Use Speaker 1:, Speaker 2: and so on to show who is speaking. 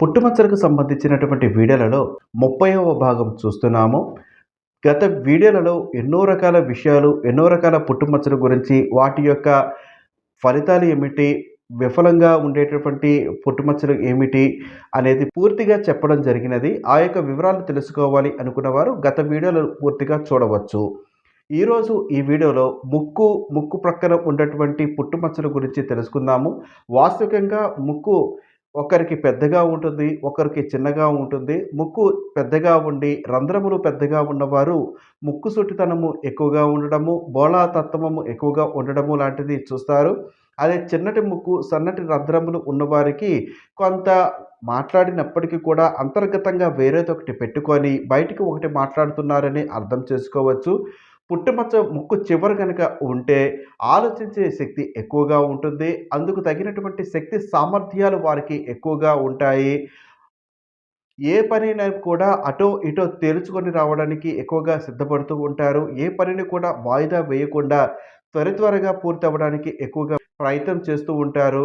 Speaker 1: పుట్టుమచ్చలకు సంబంధించినటువంటి వీడియోలలో ముప్పైవ భాగం చూస్తున్నాము. గత వీడియోలలో ఎన్నో రకాల విషయాలు ఎన్నో రకాల పుట్టుమచ్చల గురించి వాటి యొక్క ఫలితాలు ఏమిటి విఫలంగా ఉండేటటువంటి పుట్టుమచ్చలు ఏమిటి అనేది పూర్తిగా చెప్పడం జరిగినది. ఆ యొక్క వివరాలు తెలుసుకోవాలి అనుకున్నవారు గత వీడియోలు పూర్తిగా చూడవచ్చు. ఈరోజు ఈ వీడియోలో ముక్కు ముక్కు ప్రక్కన ఉన్నటువంటి పుట్టుమచ్చల గురించి తెలుసుకుందాము. వాస్తవికంగా ముక్కు ఒకరికి పెద్దగా ఉంటుంది ఒకరికి చిన్నగా ఉంటుంది. ముక్కు పెద్దగా ఉండి రంధ్రములు పెద్దగా ఉన్నవారు ముక్కు సుట్టితనము ఎక్కువగా ఉండడము బోళాతత్వము ఎక్కువగా ఉండడము లాంటిది చూస్తారు. అదే చిన్నటి ముక్కు సన్నటి రంధ్రములు ఉన్నవారికి కొంత మాట్లాడినప్పటికీ కూడా అంతర్గతంగా వేరేది ఒకటి పెట్టుకొని బయటికి ఒకటి మాట్లాడుతున్నారని అర్థం చేసుకోవచ్చు. పుట్టుమచ్చ ముక్కు చివర కనుక ఉంటే ఆలోచించే శక్తి ఎక్కువగా ఉంటుంది. అందుకు తగినటువంటి శక్తి సామర్థ్యాలు వారికి ఎక్కువగా ఉంటాయి. ఏ పనిని కూడా అటో ఇటో తేల్చుకొని రావడానికి ఎక్కువగా సిద్ధపడుతూ ఉంటారు. ఏ పనిని కూడా వాయిదా వేయకుండా త్వర త్వరగా పూర్తి అవ్వడానికి ఎక్కువగా ప్రయత్నం చేస్తూ ఉంటారు.